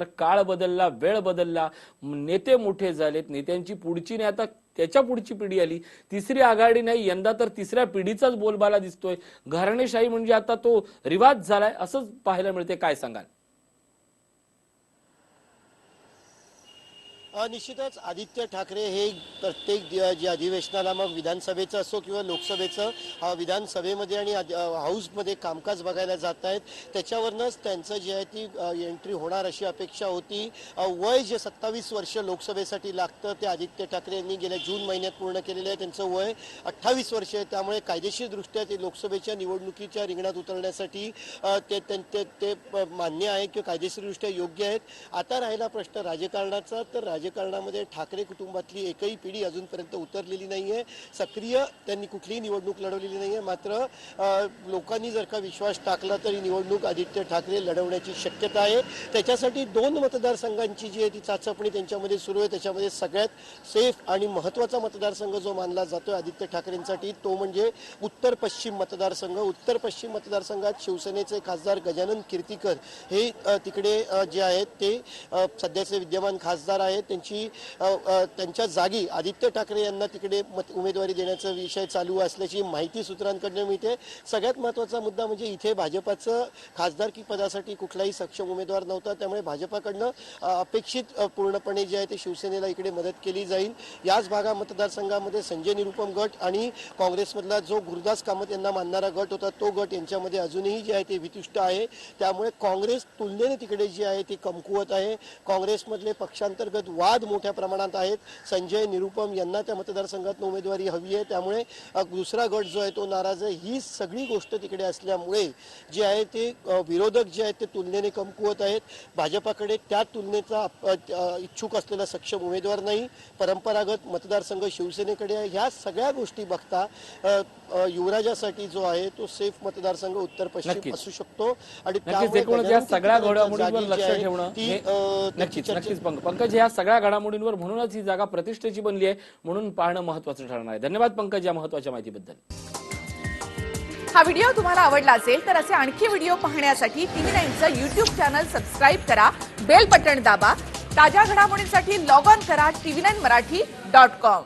मात्र काळ बदलला वेळ बदलला नेते मोठे झालेत नेत्यांची पुढची नाही आता त्याच्या पुढची पिढी आली. तिसरी आघाडी नाही यंदा तर तिसऱ्या पिढीचाच बोलबाला दिसतोय. घराणेशाही म्हणजे आता तो रिवाज झालाय असंच पाहायला मिळते काय सांगाल? निश्चितच आदित्य ठाकरे हे प्रत्येक दि- जे अधिवेशनाला मग विधानसभेचं असो किंवा लोकसभेचं विधानसभेमध्ये आणि हाऊसमध्ये कामकाज बघायला जात आहेत. त्याच्यावरनंच त्यांचं जे आहे ती एंट्री होणार अशी अपेक्षा होती. वय जे सत्तावीस वर्ष लोकसभेसाठी लागतं ते आदित्य ठाकरे यांनी गेल्या जून महिन्यात पूर्ण केलेलं आहे. त्यांचं वय अठ्ठावीस वर्ष आहे. त्यामुळे कायदेशीरदृष्ट्या ते लोकसभेच्या निवडणुकीच्या रिंगणात उतरण्यासाठी ते ते- ते- ते प- मान्य आहे किंवा कायदेशीरदृष्ट्या योग्य आहेत. आता राहिला प्रश्न राजकारणाचा. तर राजकारणामध्ये ठाकरे कुटुंबातली एकही पिढी अजूनपर्यंत उतरलेली नाही आहे सक्रिय त्यांनी कुठलीही निवडणूक लढवलेली नाही आहे मात्र लोकांनी जर का विश्वास टाकला तर ही निवडणूक आदित्य ठाकरे लढवण्याची शक्यता आहे. त्याच्यासाठी दोन मतदारसंघांची जी आहे ती चाचपणी त्यांच्यामध्ये सुरू आहे. त्याच्यामध्ये सगळ्यात सेफ आणि महत्त्वाचा मतदारसंघ जो मानला जातोय आदित्य ठाकरेंसाठी तो म्हणजे उत्तर पश्चिम मतदारसंघ. उत्तर पश्चिम मतदारसंघात शिवसेनेचे खासदार गजानन कीर्तीकर हे तिकडे जे आहेत ते सध्याचे विद्यमान खासदार आहेत. त्यांची त्यांच्या जागी आदित्य ठाकरे यांना तिकडे मत उमेदवारी देण्याचा विषय चालू असल्याची माहिती सूत्रांकडनं मिळते. सगळ्यात महत्त्वाचा मुद्दा म्हणजे इथे भाजपाचं खासदारकी पदासाठी कुठलाही सक्षम उमेदवार नव्हता. त्यामुळे भाजपाकडनं अपेक्षित पूर्णपणे जे आहे ते शिवसेनेला इकडे मदत केली जाईल. याच भागा मतदारसंघामध्ये संजय निरुपम गट आणि काँग्रेसमधला जो गुरुदास कामत यांना मानणारा गट होता तो गट यांच्यामध्ये अजूनही जे आहे ते वितुष्ट आहे. त्यामुळे काँग्रेस तुलनेने तिकडे जी आहे ती कमकुवत आहे. काँग्रेसमधले पक्षांतर्गत वाद मोठ्या प्रमाणात आहेत. संजय निरुपम यांना त्या मतदारसंघात उमेदवारी हवी आहे. त्यामुळे दुसरा गट जो आहे तो नाराज आहे. ही सगळी गोष्ट तिकडे असल्यामुळे जे आहे ते विरोधक जे आहेत ते तुलनेने कमकुवत आहेत. भाजपाकडे त्या तुलनेचा इच्छुक असलेला सक्षम उमेदवार नाही. परंपरागत मतदारसंघ शिवसेनेकडे आहे. ह्या सगळ्या गोष्टी बघता युवराजासाठी जो आहे तो सेफ मतदारसंघ उत्तर पश्चिम. असू शकतो. आणि त्यामुळे या सगळ्या घडामोडींवर लक्ष ठेवणं नक्कीच नक्कीच पंकज पंकज ह्या सगळ्या घडामोडींवर म्हणूनच ही जागा प्रतिष्ठेची बनली आहे म्हणून पाहणं महत्वाचं ठरणार आहे. धन्यवाद पंकज या महत्त्वाच्या माहितीबद्दल. हा व्हिडिओ तुम्हाला आवडला असेल तर असे आणखी व्हिडिओ पाहण्यासाठी टीव्ही नाईनचं युट्यूब चॅनल सबस्क्राईब करा बेल बटन दाबा ताज्या घडामोडींसाठी लॉग ऑन करा TV nine Marathi dot com.